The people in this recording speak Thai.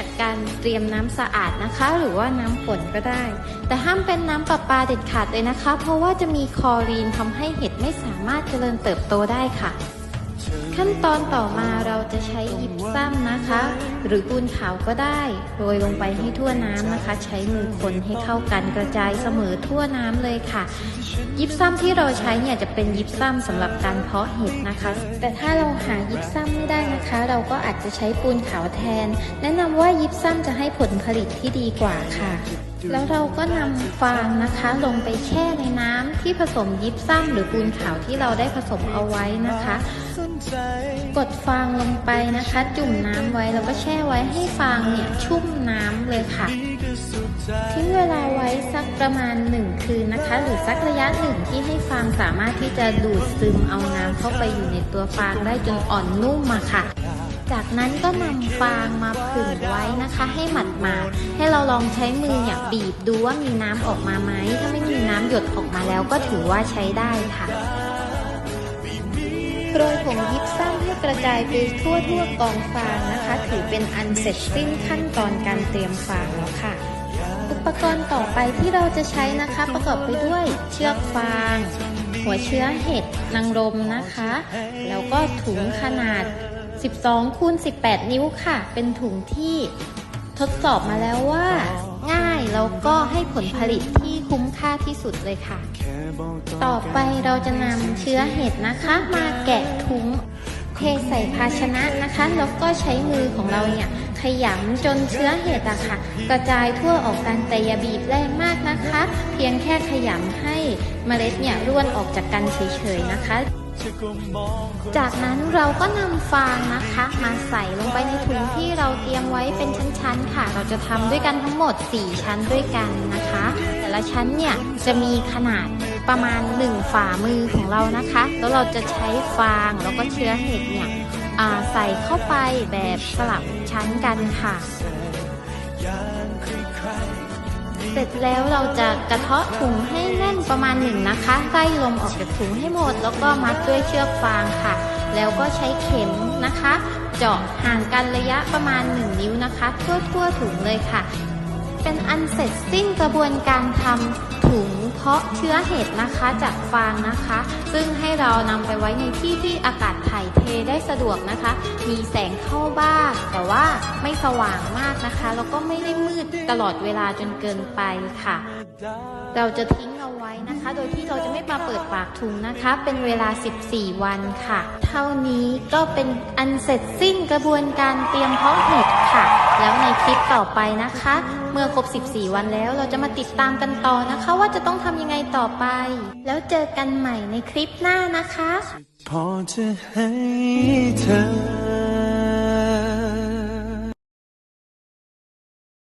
จากการเตรียมน้ำสะอาดนะคะ หรือว่าน้ำฝนก็ได้ แต่ห้ามเป็นน้ำประปาเด็ดขาดเลยนะคะ เพราะว่าจะมีคลอรีนทำให้เห็ดไม่สามารถเจริญเติบโตได้ค่ะ ขั้นตอนต่อมาเราจะใช้ยิบซ้ำนะคะ หรือปูนขาวก็ได้โรยลงไปให้ทั่วน้ำนะคะ ใช้มือคนให้เข้ากันกระจายเสมอทั่วน้ำเลยค่ะ ยิบซ้ำที่เราใช้เนี่ยจะเป็นยิบซ้ำสำหรับการเพาะเห็ดนะคะ แต่ถ้าเราหายิบซ้ำไม่ได้นะคะ เราก็อาจจะใช้ปูนขาวแทน แนะนำว่ายิบซ้ำจะให้ผลผลิตที่ดีกว่าค่ะ แล้วเราก็นำฟางนะคะลงไปแช่ในน้ำที่ผสมยิบซ้ำหรือปูนขาวที่เราได้ผสมเอาไว้นะคะ กดฟางลงไปนะคะ จุ่มน้ำไว้แล้วก็แช่ไว้ให้ฟางเนี่ยชุ่มน้ำเลยค่ะ ทิ้งเวลาไว้สักประมาณ 1 คืนนะคะ หรือสักระยะหนึ่งที่ให้ฟางสามารถที่จะดูดซึมเอาน้ำเข้าไปอยู่ในตัวฟางได้จนอ่อนนุ่มมาค่ะ จากนั้นก็นำฟางมาผึ่งไว้นะคะ ให้หมาดมาให้เราลองใช้มือเนี่ยบีบดูว่ามีน้ำออกมาไหมถ้าไม่มีน้ำหยดออกมาแล้วก็ถือว่าใช้ได้ค่ะโรยผงยิบซ้ำให้กระจายไปทั่วทั่วกองฟางนะคะ ถือเป็นอันเสร็จสิ้นขั้นตอนการเตรียมฟางแล้วค่ะ อุปกรณ์ต่อไปที่เราจะใช้นะคะ ประกอบไปด้วยเชือกฟาง หัวเชื้อเห็ดนางรมนะคะ แล้วก็ถุงขนาด 12คูณ18 นิ้วค่ะ เป็นถุงที่ทดสอบมาแล้วว่า ง่ายแล้วก็ให้ผลผลิตที่คุ้มค่าที่สุดเลยค่ะ ต่อไปเราจะนำเชื้อเห็ดนะคะ มาแกะถุงเทใส่ภาชนะนะคะ แล้วก็ใช้มือของเราเนี่ยขยำจนเชื้อเห็ดอะค่ะ กระจายทั่วออกกันแต่อย่าบีบแรงมากนะคะ เพียงแค่ขยำให้เมล็ดเนี่ยร่วนออกจากกันเฉยๆนะคะ จากนั้นเราก็นำฟางนะคะ มาใส่ลงไปในถุงที่เราเตรียมไว้เป็นชั้นๆค่ะ เราจะทำด้วยกันทั้งหมด 4 ชั้นด้วยกันนะคะ แต่ละชั้นเนี่ยจะมีขนาดประมาณ 1 ฝ่ามือของเรานะคะ แล้วเราจะใช้ฟางแล้วก็เชื้อเห็ดเนี่ยใส่เข้าไปแบบสลับชั้นกันค่ะ เสร็จแล้วเราจะกระเทาะถุงให้แน่นประมาณหนึ่งนะคะไล่ลมออกจากถุงให้หมด แล้วก็มัดด้วยเชือกฟางค่ะ แล้วก็ใช้เข็มนะคะ เจาะห่างกันระยะประมาณ 1 นิ้วนะคะ ทั่วทั่วถุงเลยค่ะ เป็นอันเสร็จสิ้นกระบวนการทำถุง เพาะเชื้อเห็ดนะคะจากฟางนะคะ ซึ่งให้เรานำไปไว้ในที่ที่อากาศถ่ายเทได้สะดวกนะคะ มีแสงเข้าบ้าง แต่ว่าไม่สว่างมากนะคะ แล้วก็ไม่ได้มืดตลอดเวลาจนเกินไปค่ะ เราจะทิ้ง เอาไว้นะคะ โดยที่เราจะไม่มาเปิดปากถุงนะคะ เป็นเวลา 14 วันค่ะ เท่านี้ก็เป็นอันเสร็จสิ้นกระบวนการเตรียมเพาะเห็ดค่ะ แล้วในคลิปต่อไปนะคะ เมื่อครบ 14 วันแล้วเราจะมาติดตามกันต่อนะคะ ว่าจะต้องทำยังไงต่อไป แล้วเจอกันใหม่ในคลิปหน้านะคะ พอจะให้เธอ